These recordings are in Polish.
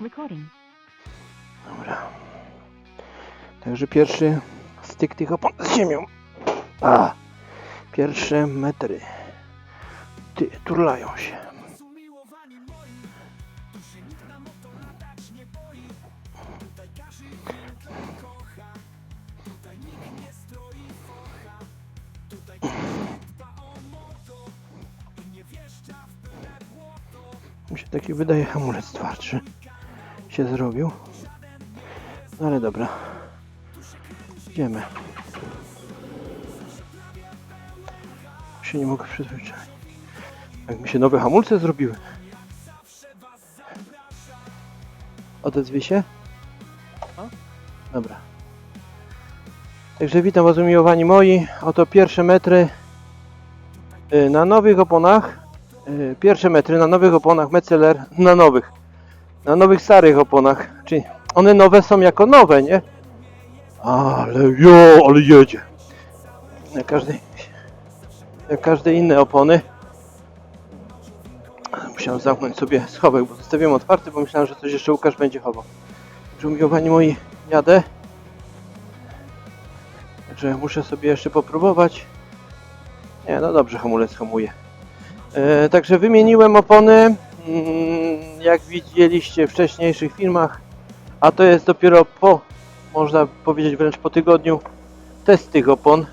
Recording. Dobra. Także pierwszy styk tych opon z ziemią. A, pierwsze metry. Ty, turlają się. Mi się taki wydaje hamulec twardszy się zrobił. No ale dobra. Idziemy. Się nie mogę przyzwyczaić. Jak mi się nowe hamulce zrobiły. Odezwij się? Dobra. Także witam Was umiłowani moi. Oto pierwsze metry y, na nowych oponach. Y, Pierwsze metry na nowych oponach Metzeler na nowych. Na nowych starych oponach. Czyli one nowe są jako nowe, nie? Ale jo, ale jedzie. Jak każdej, jak każde inne opony. Musiałem zamknąć sobie schowek, bo zostawiłem otwarty, bo myślałem, że coś jeszcze Łukasz będzie chował. Także umiłowani moi, jadę. Także muszę sobie jeszcze popróbować. Nie, no dobrze, hamulec hamuje. E, także wymieniłem opony, jak widzieliście w wcześniejszych filmach, a to jest dopiero po, można powiedzieć wręcz po tygodniu, test tych opon.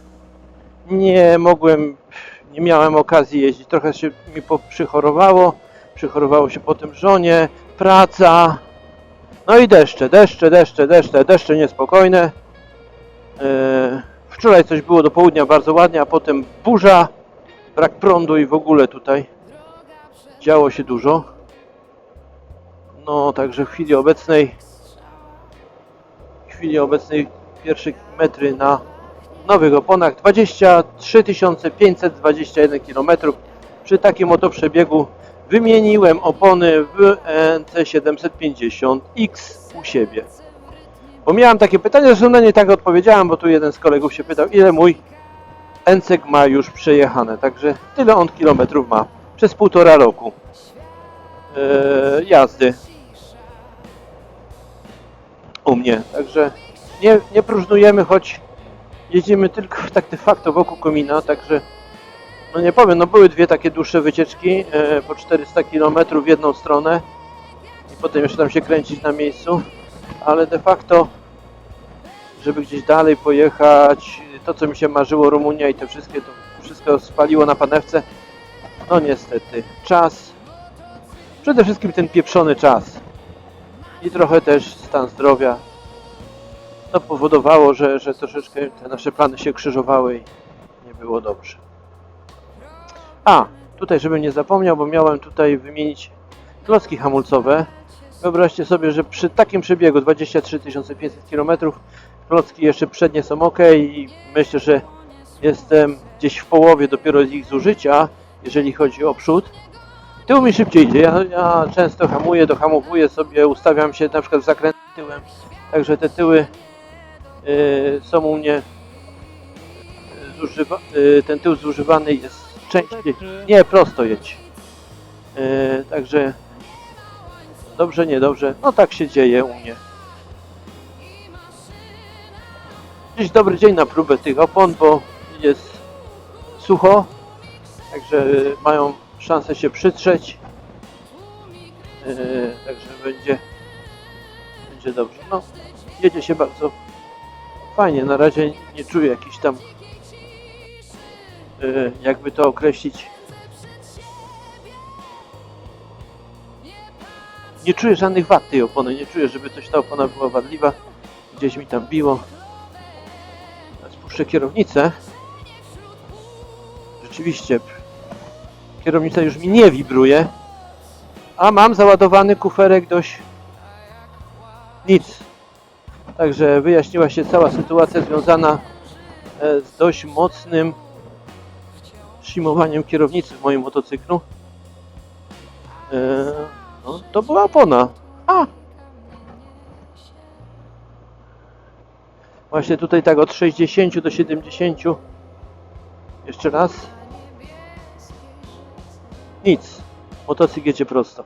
Nie mogłem, nie miałem okazji jeździć, trochę się mi przychorowało, przychorowało się potem żonie, praca, no i deszcze, deszcze, deszcze, deszcze, deszcze niespokojne. E, Wczoraj coś było do południa bardzo ładnie, a potem burza, brak prądu i w ogóle tutaj działo się dużo. No, także w chwili obecnej w chwili obecnej pierwsze metry na nowych oponach 23 521 km. Przy takim oto przebiegu wymieniłem opony w NC750X u siebie. Bo miałem takie pytanie, zresztą na nie tak odpowiedziałem, bo tu jeden z kolegów się pytał, ile mój NC ma już przejechane. Także tyle on kilometrów ma przez półtora roku. E, jazdy. U mnie. Także nie, nie próżnujemy, choć jedziemy tylko tak de facto wokół komina, także no nie powiem, no były dwie takie dłuższe wycieczki e, po 400 km w jedną stronę i potem jeszcze tam się kręcić na miejscu, ale de facto żeby gdzieś dalej pojechać, to co mi się marzyło, Rumunia i te wszystkie, to wszystko spaliło na panewce, no niestety, czas, przede wszystkim ten pieprzony czas i trochę też stan zdrowia to powodowało, że, że troszeczkę te nasze plany się krzyżowały i nie było dobrze. A, tutaj żebym nie zapomniał, bo miałem tutaj wymienić klocki hamulcowe. Wyobraźcie sobie, że przy takim przebiegu 23 500 km klocki jeszcze przednie są ok i myślę, że jestem gdzieś w połowie dopiero ich zużycia, jeżeli chodzi o przód. Tył mi szybciej idzie. Ja, ja często hamuję, dohamowuję sobie, ustawiam się na przykład w zakręt tyłem. Także te tyły y, są u mnie zużywa, y, ten tył zużywany jest częściej. Nie, prosto jedź. Y, także dobrze, niedobrze. No tak się dzieje u mnie. Dziś dobry dzień na próbę tych opon, bo jest sucho. Także mają szansę się przytrzeć. Yy, także będzie, będzie dobrze. No, jedzie się bardzo fajnie. Na razie nie czuję jakiś tam, yy, jakby to określić. Nie czuję żadnych wad tej opony. Nie czuję, żeby coś ta opona była wadliwa. Gdzieś mi tam biło. Spuszczę kierownicę. Rzeczywiście kierownica już mi nie wibruje, a mam załadowany kuferek dość nic. Także wyjaśniła się cała sytuacja związana e, z dość mocnym szymowaniem kierownicy w moim motocyklu. E, No, to była opona. A! Właśnie tutaj tak od 60 do 70. Jeszcze raz. Nic. Motocykl jedzie prosto.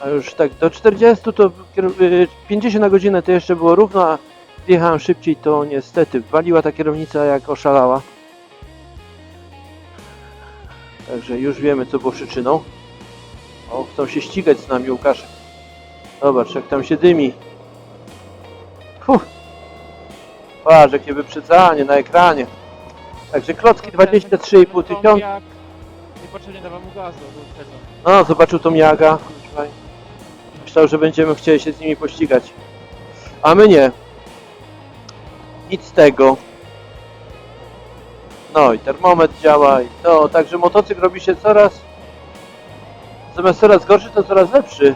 A już tak do 40 to kier- y, 50 na godzinę to jeszcze było równo, a jechałem szybciej to niestety waliła ta kierownica jak oszalała. Także już wiemy co było przyczyną. O, chcą się ścigać z nami Łukasz. Zobacz jak tam się dymi. Fuh. Patrz jakie wyprzedzanie na ekranie. Także klocki 23,5 tysiąca. Niepotrzebnie dawał mu gazu do tego. No, zobaczył tą Jaga. Myślał, że będziemy chcieli się z nimi pościgać. A my nie. Nic z tego. No i termometr działa i to, także motocykl robi się coraz zamiast coraz gorszy, to coraz lepszy.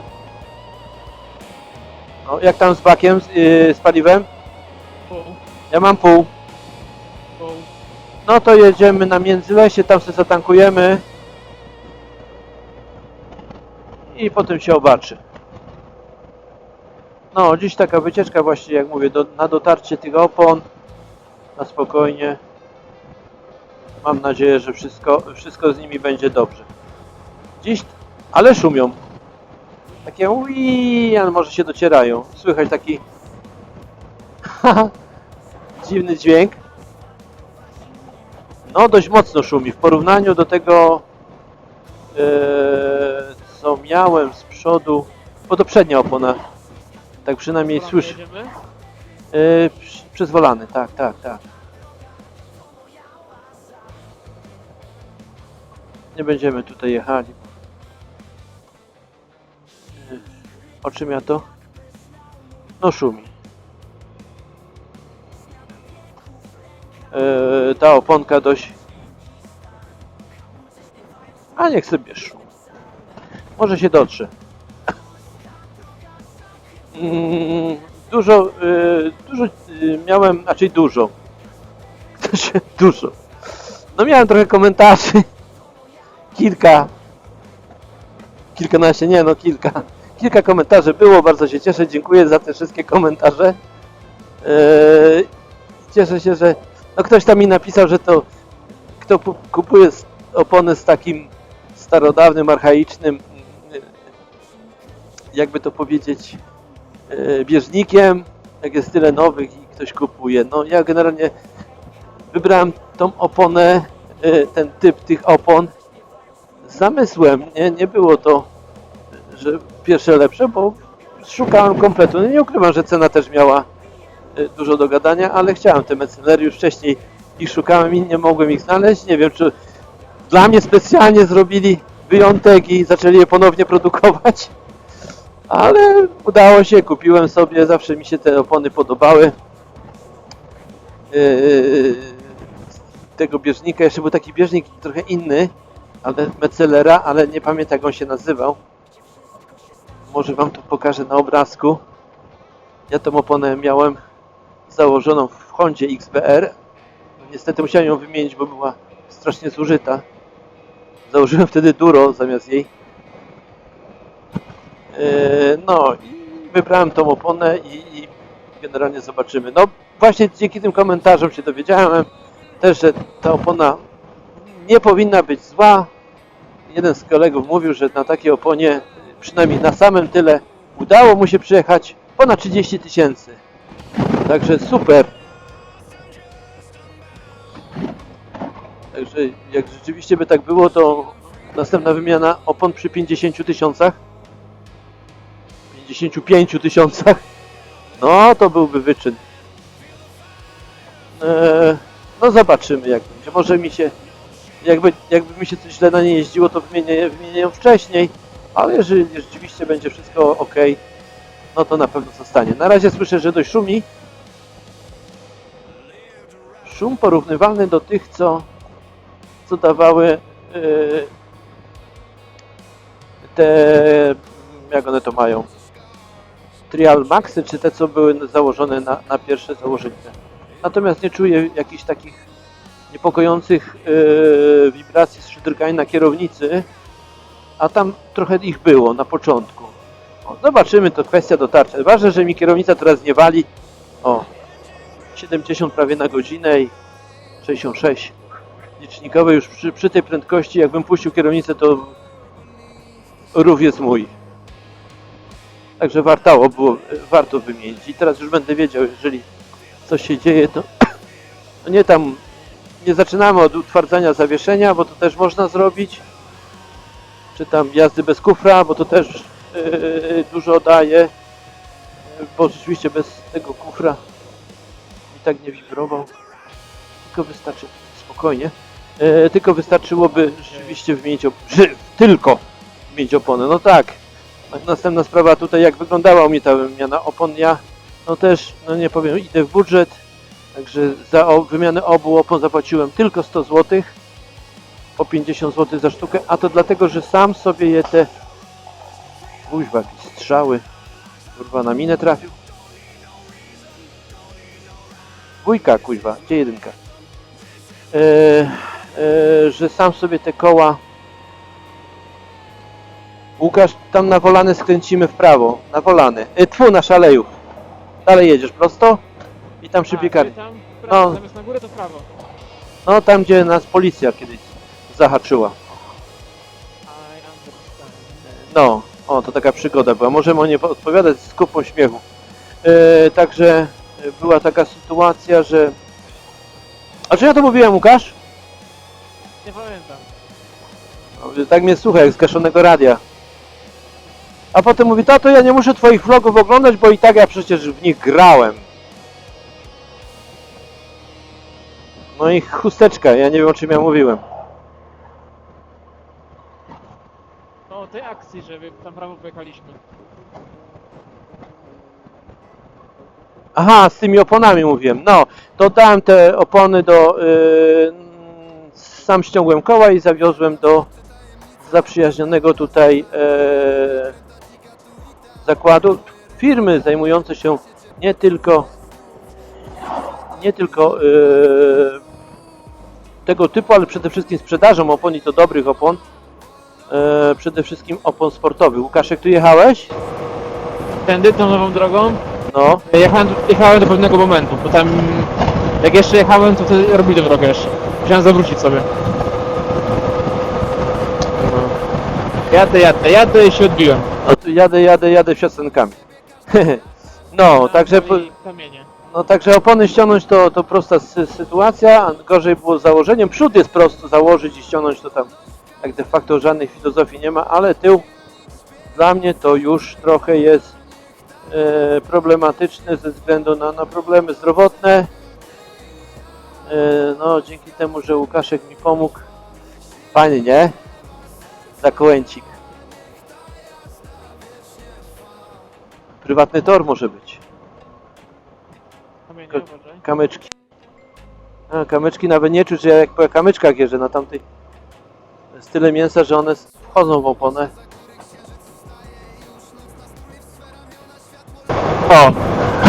No, jak tam z bakiem, z, yy, z paliwem? Pół, Ja mam pół. pół. No to jedziemy na Międzylesie, tam sobie zatankujemy. I potem się obaczy. No, dziś taka wycieczka właśnie, jak mówię, do, na dotarcie tych opon. Na spokojnie. Mam nadzieję, że wszystko, wszystko z nimi będzie dobrze. Dziś, ale szumią. Takie ui, ale może się docierają. Słychać taki dziwny dźwięk. No, dość mocno szumi. W porównaniu do tego, e, co miałem z przodu, bo to przednia opona. Tak przynajmniej słyszę. przyzwolany, tak, tak, tak. Nie będziemy tutaj jechali. E, O czym ja to? No szumi. Ta oponka dość... A niech sobie szum. Może się dotrze. Mm, Dużo, y, dużo y, miałem, znaczy dużo. Dużo. No miałem trochę komentarzy. Kilka. Kilkanaście, nie no kilka. Kilka komentarzy było, bardzo się cieszę. Dziękuję za te wszystkie komentarze. Cieszę się, że no ktoś tam mi napisał, że to kto pu- kupuje opony z takim starodawnym, archaicznym, yy, jakby to powiedzieć, e, bieżnikiem, jak jest tyle nowych i ktoś kupuje. No ja generalnie wybrałem tą oponę, e, ten typ tych opon z zamysłem. Nie, nie było to, że pierwsze lepsze, bo szukałem kompletu. No nie ukrywam, że cena też miała dużo do gadania, ale chciałem te mecenery już wcześniej ich szukałem i nie mogłem ich znaleźć. Nie wiem, czy dla mnie specjalnie zrobili wyjątek i zaczęli je ponownie produkować. Ale udało się, kupiłem sobie, zawsze mi się te opony podobały. Yy, tego bieżnika, jeszcze był taki bieżnik trochę inny, ale Mecelera, ale nie pamiętam jak on się nazywał. Może wam to pokażę na obrazku. Ja tą oponę miałem założoną w Hondzie XBR. Niestety musiałem ją wymienić, bo była strasznie zużyta. Założyłem wtedy Duro zamiast jej. Yy, No i wybrałem tą oponę i, i generalnie zobaczymy. No właśnie dzięki tym komentarzom się dowiedziałem też, że ta opona nie powinna być zła. Jeden z kolegów mówił, że na takiej oponie, przynajmniej na samym tyle, udało mu się przyjechać ponad 30 tysięcy. Także super. Także jak rzeczywiście by tak było, to następna wymiana opon przy 50 tysiącach 55 tysiącach, no to byłby wyczyn. Eee, no zobaczymy jak będzie. Może mi się, jakby, jakby mi się coś źle na nie jeździło, to wymienię, wymienię ją wcześniej, ale jeżeli rzeczywiście będzie wszystko ok, no to na pewno zostanie. Na razie słyszę, że dość szumi. Szum porównywalny do tych, co, co dawały yy, te, jak one to mają, Trial Maxy, czy te, co były założone na, na pierwsze założenie. Natomiast nie czuję jakichś takich niepokojących yy, wibracji z na kierownicy, a tam trochę ich było na początku. Zobaczymy, to kwestia dotarcia. Ważne, że mi kierownica teraz nie wali. O, 70 prawie na godzinę i 66 licznikowe już przy, przy tej prędkości, jakbym puścił kierownicę, to rów jest mój. Także warto było, warto wymienić. I teraz już będę wiedział, jeżeli coś się dzieje, to nie tam, nie zaczynamy od utwardzania zawieszenia, bo to też można zrobić. Czy tam jazdy bez kufra, bo to też dużo daje. Bo rzeczywiście bez tego kufra i tak nie wibrował. Tylko wystarczy, spokojnie, yy, tylko wystarczyłoby rzeczywiście wymienić, op- tylko wymienić opony. No tak, Następna sprawa tutaj, jak wyglądała u mnie ta wymiana opon, ja no też, no nie powiem, idę w budżet, także za wymianę obu opon zapłaciłem tylko 100 zł, po 50 zł za sztukę, a to dlatego, że sam sobie je te, kuźwa, jakieś strzały, kurwa, na minę trafił. Dwójka, kuźwa, gdzie jedynka? E, e, że sam sobie te koła Łukasz, tam na Wolany skręcimy w prawo. Na Wolany. Y, tfu, na Szalejów. Dalej jedziesz prosto i tam przy A, piekarni. czyli tam w prawo, No. zamiast na górę to w prawo. No tam, gdzie nas policja kiedyś zahaczyła. No, o, to taka przygoda była. Możemy o niej odpowiadać z kupą śmiechu. E, także e, była taka sytuacja, że... A czy ja to mówiłem, Łukasz? Nie pamiętam. No, Tak mnie słucha, jak zgaszonego radia. A potem mówi, tato, ja nie muszę twoich vlogów oglądać, bo i tak ja przecież w nich grałem. No i chusteczka, ja nie wiem o czym ja mówiłem. No tej akcji, że tam prawo pojechaliśmy. Aha, z tymi oponami mówiłem. No, to dałem te opony do... Yy, sam ściągłem koła i zawiozłem do zaprzyjaźnionego tutaj yy, zakładu firmy zajmujące się nie tylko nie tylko yy, tego typu, ale przede wszystkim sprzedażą opon i to dobrych opon. Yy, przede wszystkim opon sportowych. Łukaszek, tu jechałeś? Tędy, tą nową drogą. No. Jechałem, jechałem do pewnego momentu, bo tam... Jak jeszcze jechałem, to wtedy robili tę drogę jeszcze. Musiałem zawrócić sobie. No. Jadę, jadę, jadę i się odbiłem. No tu jadę, jadę, jadę siostrzenkami. no, także, po- I Kamienie. no, także opony ściągnąć to, to prosta sy sytuacja, a gorzej było z założeniem. Przód jest prosto założyć i ściągnąć to tam tak de facto żadnej filozofii nie ma, ale tył dla mnie to już trochę jest e, problematyczne ze względu na, na problemy zdrowotne. E, no, dzięki temu, że Łukaszek mi pomógł. Fajnie, nie? Za kołęcik. Prywatny tor może być. Kamyczki. A, kamyczki nawet nie czuć, że ja jak po kamyczkach jeżdżę na tamtej. Jest tyle mięsa, że one wchodzą w oponę. O!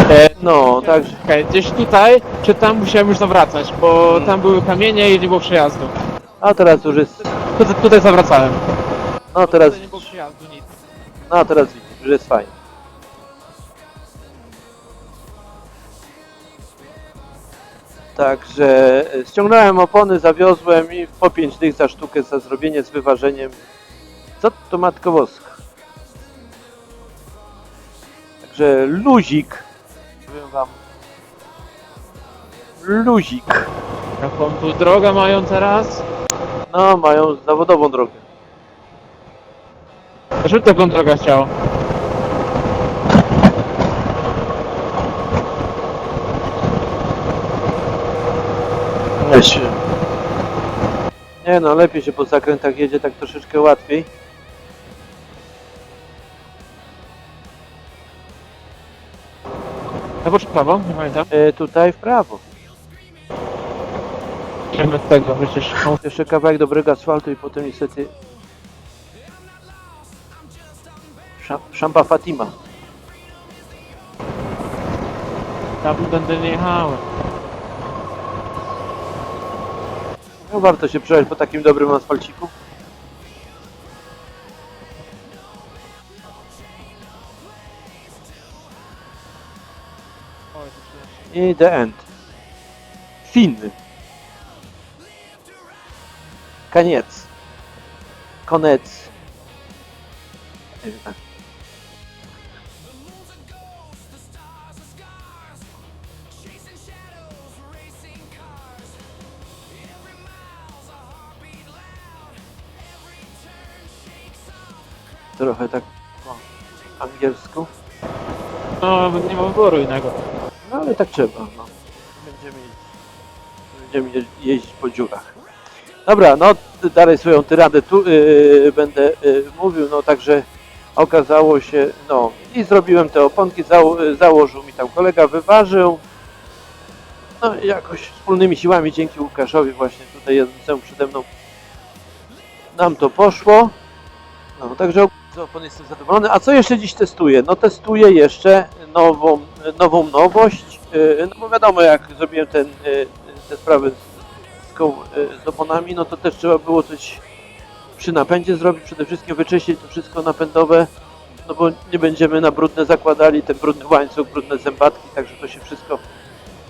E, No, także. Czekaj, gdzieś tutaj, czy tam musiałem już zawracać, bo tam były kamienie i nie było przejazdu. A teraz już jest. Tutaj, tutaj zawracałem. No teraz. Tutaj nie było przejazdu, nic. No teraz widzisz, że jest fajnie. Także e, ściągnąłem opony, zawiozłem i po 5 dych za sztukę za zrobienie z wyważeniem. Co to matko boska? Także luzik. Powiem wam. Luzik. Jaką tu drogę mają teraz? No, mają zawodową drogę. Bym taką drogę chciał. Weź. Nie no, lepiej się po zakrętach jedzie tak troszeczkę łatwiej. Lewo czy prawo? Nie pamiętam. E, tutaj w prawo. Idziemy z tego, przecież. Jeszcze kawałek dobrego asfaltu i potem niestety Szam- Szampa Fatima. tam będę nie jechałem. No warto się przejechać po takim dobrym asfalciku. I the end. Fin. Koniec. Konec. Trochę tak po angielsku. No, nie ma wyboru innego. No ale tak trzeba, no. Będziemy, będziemy je- jeździć po dziurach. Dobra, no dalej swoją tyradę tu yy, będę yy, mówił, no także okazało się, no i zrobiłem te oponki, zało, yy, założył mi tam kolega, wyważył. No i jakoś wspólnymi siłami dzięki Łukaszowi właśnie tutaj jadącemu przede mną nam to poszło. No, także z opon jestem zadowolony. A co jeszcze dziś testuję? No testuję jeszcze nową, nową nowość. Yy, No bo wiadomo, jak zrobiłem ten, yy, te sprawy z, yy, z oponami, no to też trzeba było coś przy napędzie zrobić. Przede wszystkim wyczyścić to wszystko napędowe, no bo nie będziemy na brudne zakładali ten brudny łańcuch, brudne zębatki, także to się wszystko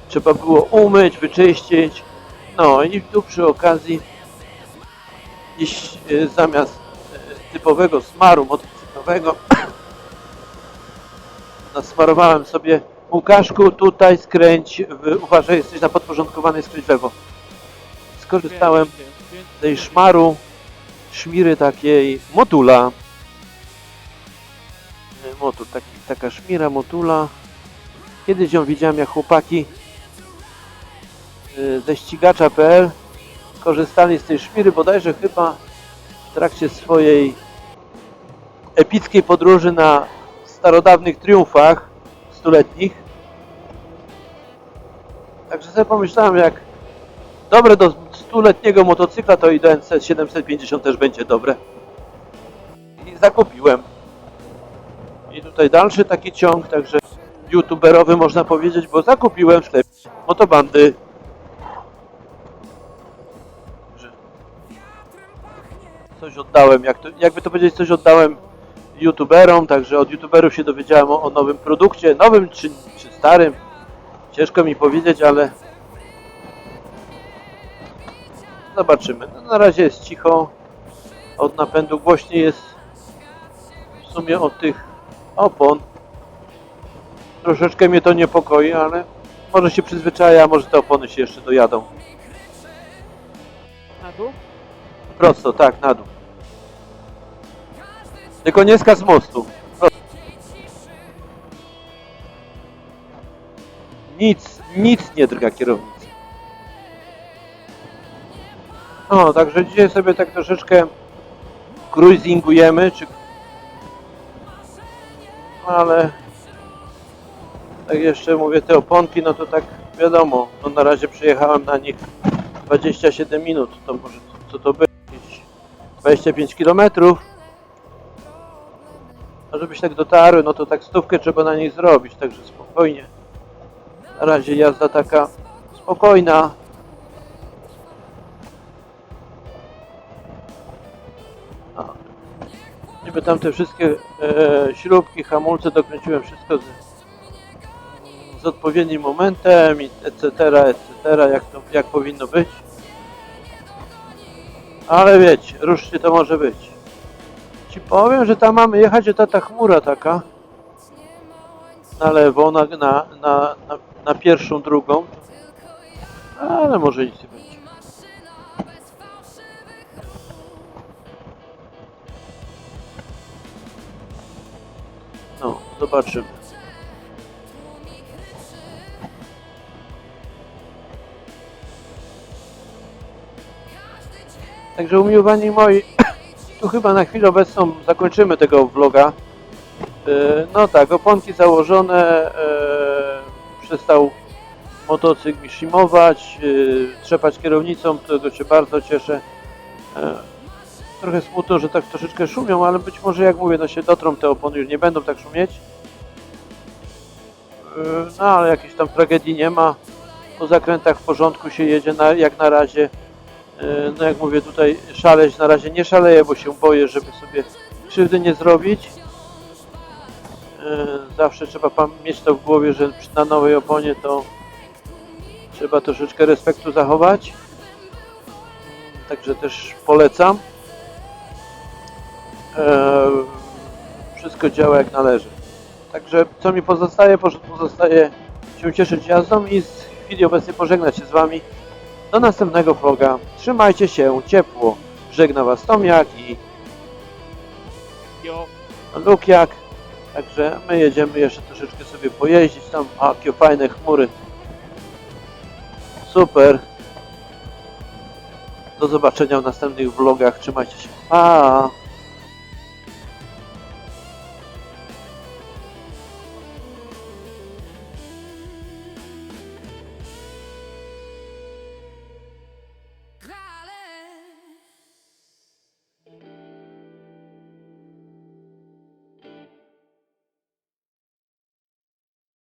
trzeba było umyć, wyczyścić. No i tu przy okazji yy, zamiast typowego smaru motocyklowego nasmarowałem sobie Łukaszku, tutaj skręć, w, uważaj, jesteś na podporządkowanej skręć lewo. Skorzystałem z tej szmaru, szmiry takiej motula. E, Motul, taki, taka szmira motula. Kiedyś ją widziałem jak chłopaki e, ze ścigacza.pl korzystali z tej szmiry, bodajże chyba w trakcie swojej epickiej podróży na starodawnych triumfach stuletnich. Także sobie pomyślałem, jak dobre do stuletniego motocykla, to i do NC 750 też będzie dobre. I zakupiłem. I tutaj dalszy taki ciąg, także youtuberowy można powiedzieć, bo zakupiłem w sklepie motobandy. Coś oddałem, jak to, jakby to powiedzieć, coś oddałem youtuberom, także od youtuberów się dowiedziałem o, o nowym produkcie, nowym czy, czy starym. Ciężko mi powiedzieć, ale zobaczymy. No, na razie jest cicho, od napędu głośniej jest w sumie od tych opon. Troszeczkę mnie to niepokoi, ale może się przyzwyczaja, a może te opony się jeszcze dojadą. Na dół? Prosto, tak, na dół. Tylko nie skaz z mostu. Nic, nic nie drga kierownicy. No, także dzisiaj sobie tak troszeczkę cruisingujemy, czy... No, ale... Tak jeszcze mówię, te oponki, no to tak wiadomo, no na razie przyjechałem na nich 27 minut, to może co, to by? Jakieś 25 km. Żebyś tak dotarły, no to tak stówkę trzeba na nich zrobić, także spokojnie. Na razie jazda taka spokojna. A. Niby tam te wszystkie e, śrubki, hamulce dokręciłem wszystko z, z odpowiednim momentem i etc, etc, jak to jak powinno być. Ale wiecie, ruszcie to może być. Ci powiem, że tam mamy jechać, że ta, ta chmura taka na lewo, na, na, na, na, pierwszą, drugą. Ale może nic nie będzie. No, zobaczymy. Także umiłowani moi, tu chyba na chwilę obecną zakończymy tego vloga. E, No tak, oponki założone, e, przestał motocykl mi e, trzepać kierownicą, tego się bardzo cieszę. Trochę smutno, że tak troszeczkę szumią, ale być może jak mówię, no się dotrą te opony, już nie będą tak szumieć. No ale jakiejś tam tragedii nie ma. Po zakrętach w porządku się jedzie, jak na razie. E, No jak mówię tutaj szaleć na razie nie szaleję, bo się boję, żeby sobie krzywdy nie zrobić. E, Zawsze trzeba mieć to w głowie, że na nowej oponie to trzeba troszeczkę respektu zachować. Także też polecam. E, Wszystko działa jak należy. Także co mi pozostaje? Poz- Pozostaje się cieszyć jazdą i z chwili obecnej pożegnać się z Wami. Do następnego vloga. Trzymajcie się ciepło. Żegna Was Tomiak i. Lukiak. Także my jedziemy jeszcze troszeczkę sobie pojeździć tam. A, jakie fajne chmury. Super. Do zobaczenia w następnych vlogach. Trzymajcie się. Pa!